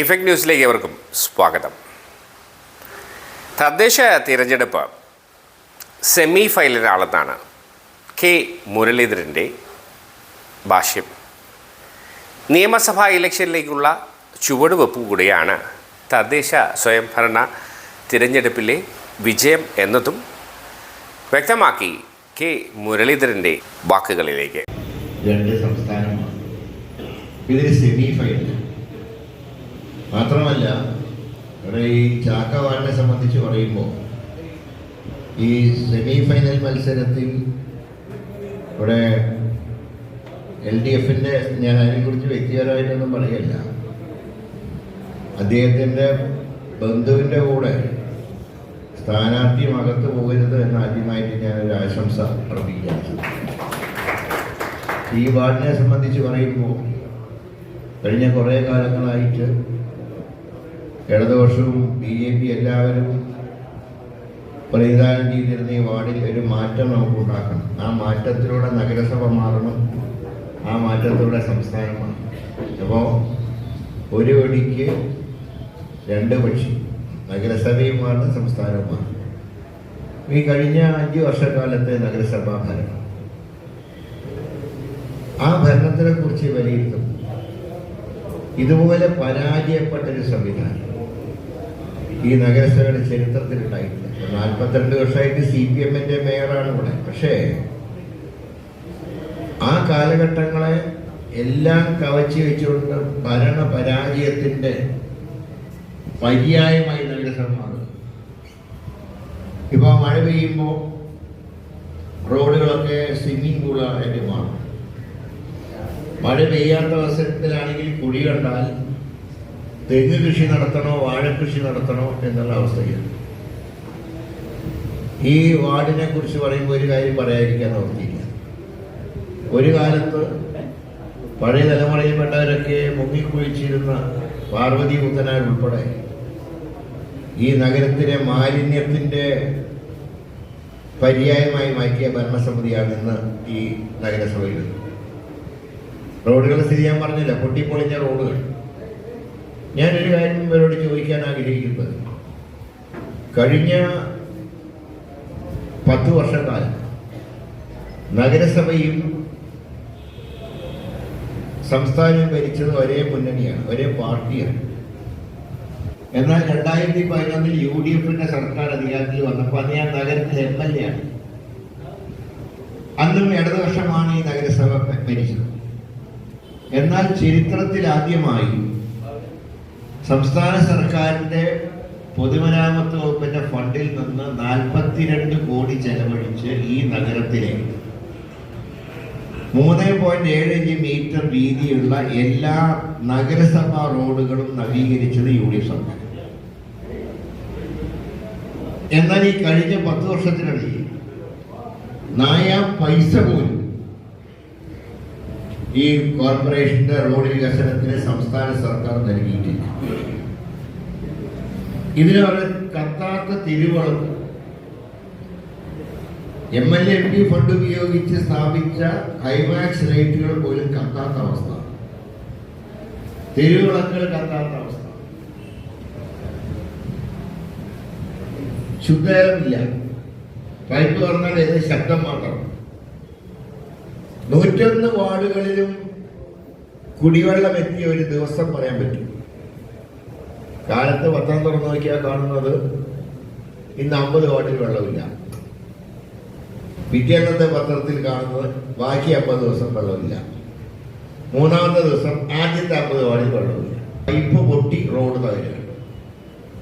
Effect ന്യൂസിലേക്ക് ഏവർക്കും സ്വാഗതം. തദ്ദേശ തിരഞ്ഞെടുപ്പ് സെമി ഫൈനലാണെന്നാണ് കെ മുരളീധരന്റെ ഭാഷ്യം. നിയമസഭാ ഇലക്ഷനിലേക്കുള്ള ചുവടുവെപ്പ് കൂടിയാണ് തദ്ദേശ സ്വയംഭരണ തിരഞ്ഞെടുപ്പിലെ വിജയം എന്നതും വ്യക്തമാക്കി കെ മുരളീധരന്റെ വാക്കുകളിലേക്ക്. രണ്ട് സംസ്ഥാനമാണ്. ഇതിൽ സെമി ഫൈനൽ മാത്രമല്ല ഇവിടെ ഈ ചാക്കവാടിനെ സംബന്ധിച്ച് പറയുമ്പോൾ ഈ സെമി ഫൈനൽ മത്സരത്തിൽ ഇവിടെ എൽ ഡി എഫിന്റെ ഞാൻ അതിനെക്കുറിച്ച് വ്യക്തിപരമായിട്ടൊന്നും പറയല്ല. അദ്ദേഹത്തിന്റെ ബന്ധുവിന്റെ കൂടെ സ്ഥാനാർത്ഥിയും അകത്ത് പോകരുത് എന്ന് ആദ്യമായിട്ട് ഞാനൊരു ആശംസ അർപ്പിക്കുകയാണ് ഈ വാർഡിനെ സംബന്ധിച്ച് പറയുമ്പോൾ കഴിഞ്ഞ കുറേ കാലങ്ങളായിട്ട് ഇടതുപക്ഷവും ബി ജെ പി എല്ലാവരും പ്രതിദാനം ചെയ്തിരുന്ന ഈ വാർഡിൽ ഒരു മാറ്റം നമുക്ക് ഉണ്ടാക്കണം ആ മാറ്റത്തിലൂടെ നഗരസഭ മാറണം. ആ മാറ്റത്തിലൂടെ മാറണം. അപ്പോൾ ഒരു ഒടിക്ക് രണ്ട് പക്ഷി. നഗരസഭയുമാണ് സംസ്ഥാനവുമാണ് ഈ കഴിഞ്ഞ അഞ്ച് വർഷക്കാലത്തെ നഗരസഭാ ഭരണം. ആ ഭരണത്തിനെ കുറിച്ച് വിലയിരുത്തും ഇതുപോലെ പരാജയപ്പെട്ടൊരു സംവിധാനം. ഈ നഗരസഭയുടെ ചരിത്രത്തിൽ ഉണ്ടായിട്ടില്ല നാൽപ്പത്തിരണ്ട് വർഷമായിട്ട് സി പി എമ്മിന്റെ മേയറാണ് ഇവിടെ. പക്ഷേ ആ കാലഘട്ടങ്ങളെ എല്ലാം കവച്ചു വെച്ചുകൊണ്ട് ഭരണ പരാജയത്തിന്റെ പര്യായമായി നഗരസഭ മാറുക ഇപ്പൊ മഴ പെയ്യുമ്പോൾ റോഡുകളൊക്കെ സ്വിമ്മിംഗ് പൂളായിട്ട് മാറും. മഴ പെയ്യാത്ത അവസരത്തിലാണെങ്കിൽ കുഴി കണ്ടാൽ തെങ്ങ് കൃഷി നടത്തണോ വാഴ കൃഷി നടത്തണോ എന്നുള്ള അവസ്ഥയാണ് ഈ വാർഡിനെ കുറിച്ച് പറയുമ്പോൾ ഒരു കാര്യം പറയാതിരിക്കാൻ ഓർത്തില്ല ഒരു കാലത്ത് പഴയ തലമുറയിൽപ്പെട്ടവരൊക്കെ മുങ്ങിക്കുഴിച്ചിരുന്ന പാർവതി പുത്തനാർ ഉൾപ്പെടെ ഈ നഗരത്തിലെ മാലിന്യത്തിന്റെ പര്യായമായി മാറ്റിയ ഭരണസമിതിയാണ് ഇന്ന് ഈ നഗരസഭയിൽ റോഡുകളുടെ സ്ഥിതി ഞാൻ പറഞ്ഞില്ല പൊട്ടിപ്പൊളിഞ്ഞ റോഡുകൾ. ഞാനൊരു കാര്യം ഇവരോട് ചോദിക്കാൻ ആഗ്രഹിക്കുന്നത്. കഴിഞ്ഞ പത്ത് വർഷക്കാലം നഗരസഭയും സംസ്ഥാനവും ഭരിച്ചത് ഒരേ മുന്നണിയാണ് ഒരേ പാർട്ടിയാണ്. എന്നാൽ രണ്ടായിരത്തി പതിനൊന്നിൽ യു ഡി എഫിന്റെ സർക്കാർ അധികാരത്തിൽ വന്നപ്പോൾ അന്ന് ഞാൻ നഗരത്തിലെ എം എൽ എ ആണ്. അന്നും ഇടതുപക്ഷമാണ് ഈ നഗരസഭ ഭരിച്ചത്. എന്നാൽ ചരിത്രത്തിൽ ആദ്യമായി സംസ്ഥാന സർക്കാരിന്റെ പൊതുമരാമത്ത് വകുപ്പിന്റെ ഫണ്ടിൽ നിന്ന് നാൽപ്പത്തിരണ്ട് കോടി ചെലവഴിച്ച് ഈ നഗരത്തിലെ മൂന്ന് പോയിന്റ് ഏഴ് അഞ്ച് മീറ്റർ വീതിയുള്ള എല്ലാ നഗരസഭാ റോഡുകളും നവീകരിച്ചത് യു ഡി എഫ് സർക്കാർ എന്നാൽ ഈ കഴിഞ്ഞ പത്ത് വർഷത്തിനിടയിൽ നായ പൈസ പോലും ഈ കോർപ്പറേഷന്റെ റോഡ് വികസനത്തിന് സംസ്ഥാന സർക്കാർ നൽകിയിട്ടില്ല. ഇതിന് അവർ കത്താത്ത തിരുവളവ് M L M P fund ഉപയോഗിച്ച് സ്ഥാപിച്ച ഹൈമാക്സ് റേറ്റുകൾ പോലും കത്താത്ത അവസ്ഥ. തെരുവിളക്കുകൾ കത്താത്ത അവസ്ഥ. ശുദ്ധജലമില്ല. പൈപ്പ് തുറന്നാൽ ഏത് ശബ്ദം മാത്രം. നൂറ്റൊന്ന് വാർഡുകളിലും കുടിവെള്ളം എത്തിയ ഒരു ദിവസം പറയാൻ പറ്റും. കാലത്ത് പത്രം തുറന്നു നോക്കിയാൽ കാണുന്നത് ഇന്ന് അമ്പത് വാർഡിൽ വെള്ളമില്ല. പിറ്റേന്നത്തെ പത്രത്തിൽ കാണുന്നത് ബാക്കി അമ്പത് ദിവസം വെള്ളമില്ല. മൂന്നാമത്തെ ദിവസം ആദ്യത്തെ അമ്പത് വാർഡിൽ വെള്ളമില്ല. പൈപ്പ് പൊട്ടി റോഡ് തകരുകയാണ്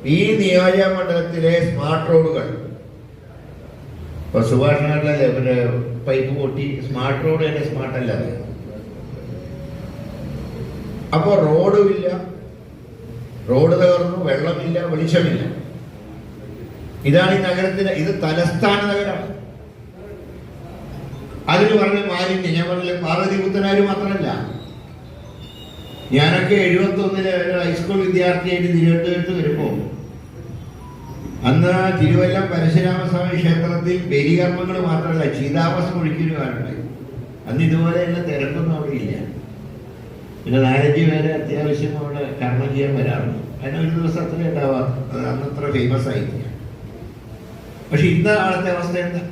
ഈ നിയോജക മണ്ഡലത്തിലെ സ്മാർട്ട് റോഡുകൾ ഇപ്പൊ സുഭാഷ് നഗറിലല്ലേ പിന്നെ പൈപ്പ് പൊട്ടി സ്മാർട്ട് റോഡ് തന്നെ സ്മാർട്ട് അപ്പോൾ റോഡും ഇല്ല. റോഡ് തകർന്നു വെള്ളമില്ല വെളിച്ചമില്ല. ഇതാണ് ഈ നഗരത്തിന് ഇത് തലസ്ഥാന നഗരമാണ്. അതിന് പറഞ്ഞ മാലിന്യം ഞാൻ പറഞ്ഞില്ല പാർവതി പുത്തനാര് മാത്രമല്ല. ഞാനൊക്കെ എഴുപത്തി ഒന്നിലെ ഹൈസ്കൂൾ വിദ്യാർത്ഥിയായിട്ട് തിരുവനന്തപുരത്ത് വരുമ്പോൾ അന്ന് തിരുവല്ലം പരശുരാമസ്വാമി ക്ഷേത്രത്തിൽ ബലികർമ്മങ്ങൾ മാത്രമല്ല ചീതാവസ് ഒഴുക്കിയൊരു കാലമുണ്ടായി അന്ന് ഇതുപോലെയുള്ള തിരക്കൊന്നും അവിടെ ഇല്ല. പിന്നെ നാലഞ്ച് വരെ അത്യാവശ്യം അവിടെ കർമ്മം ചെയ്യാൻ വരാറുണ്ട്. അതിന് ഒരു ദിവസത്തിലേ ഉണ്ടാവാം. അത് അന്നത്ര ഫേമസ് ആയിട്ടില്ല. പക്ഷെ ഇന്ന് ആളത്തെ അവസ്ഥ എന്താ?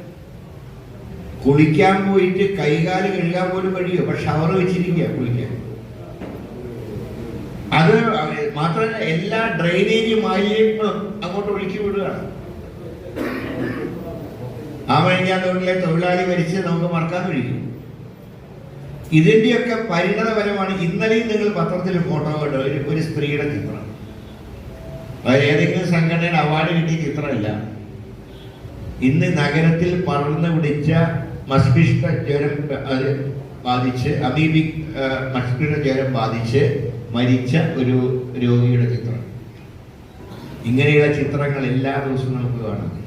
കുളിക്കാൻ പോയിട്ട് കൈകാൽ കഴുകാൻ പോലും കഴിയോ? പക്ഷെ ഷവർ വെച്ചിരിക്കുക കുളിക്കാൻ. മാത്രമല്ല എല്ലാ ഡ്രെയിനേജ് മാലിന്യങ്ങളും അങ്ങോട്ട് ഒഴുക്കി വിടുകയാണ്. ആ വഴിഞ്ഞ തൊഴിലെ തൊഴിലാളി മരിച്ച് നമുക്ക് മറക്കാൻ കഴിയും. ഇതിന്റെയൊക്കെ പരിണതപരമാണ് ഇന്നലെയും നിങ്ങൾ പത്രത്തിൽ ഫോട്ടോ കണ്ടു ഒരു ഒരു സ്ത്രീയുടെ ചിത്രം. ഏതെങ്കിലും സംഘടനയുടെ അവാർഡ് കിട്ടിയ ചിത്രമല്ല. ഇന്ന് നഗരത്തിൽ പടർന്നു പിടിച്ച മസ്തിഷ്ക ജ്വരം ബാധിച്ച് അമീബിക് മസ്തിഷ്ക ജ്വരം ബാധിച്ച് മരിച്ച ഒരു രോഗിയുടെ ചിത്രം. ഇങ്ങനെയുള്ള ചിത്രങ്ങൾ എല്ലാ ദിവസവും നമുക്ക് കാണാം.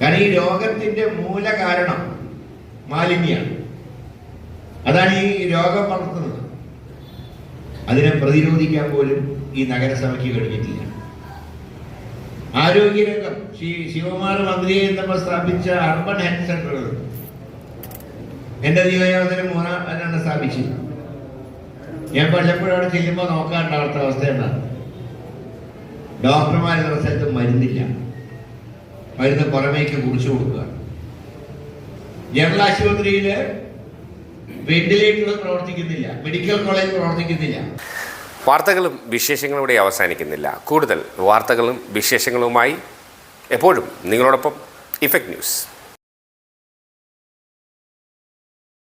കാരണം ഈ രോഗത്തിന്റെ മൂല കാരണം മാലിന്യമാണ്. അതാണ് ഈ രോഗം വളർത്തുന്നത്. അതിനെ പ്രതിരോധിക്കാൻ പോലും ഈ നഗരസഭയ്ക്ക് കഴിഞ്ഞിട്ടില്ല. ആരോഗ്യരംഗം ശ്രീ ശിവകുമാർ മന്ത്രിയെ നമ്മൾ സ്ഥാപിച്ച അർബൻ ഹെൽത്ത് സെന്ററുകൾ. എന്റെ നിയോജകത്തിന് മൂന്നാം അതിനാണ് സ്ഥാപിച്ചു. ഞാൻ പലപ്പോഴും അവിടെ ചെല്ലുമ്പോൾ നോക്കാണ്ട അവിടുത്തെ അവസ്ഥ എന്താണ് ഡോക്ടർമാർ എന്ന സ്ഥലത്ത് മരുന്നില്ല. മരുന്ന് പുറമേക്ക് കുറിച്ചു കൊടുക്കുക. ജനറൽ ആശുപത്രിയിൽ വെന്റിലേറ്ററുകൾ പ്രവർത്തിക്കുന്നില്ല. മെഡിക്കൽ കോളേജ് പ്രവർത്തിക്കുന്നില്ല. വാർത്തകളും വിശേഷങ്ങളും ഇവിടെ അവസാനിക്കുന്നില്ല. കൂടുതൽ വാർത്തകളും വിശേഷങ്ങളുമായി എപ്പോഴും നിങ്ങളോടൊപ്പം ഇഫക്റ്റ് ന്യൂസ്.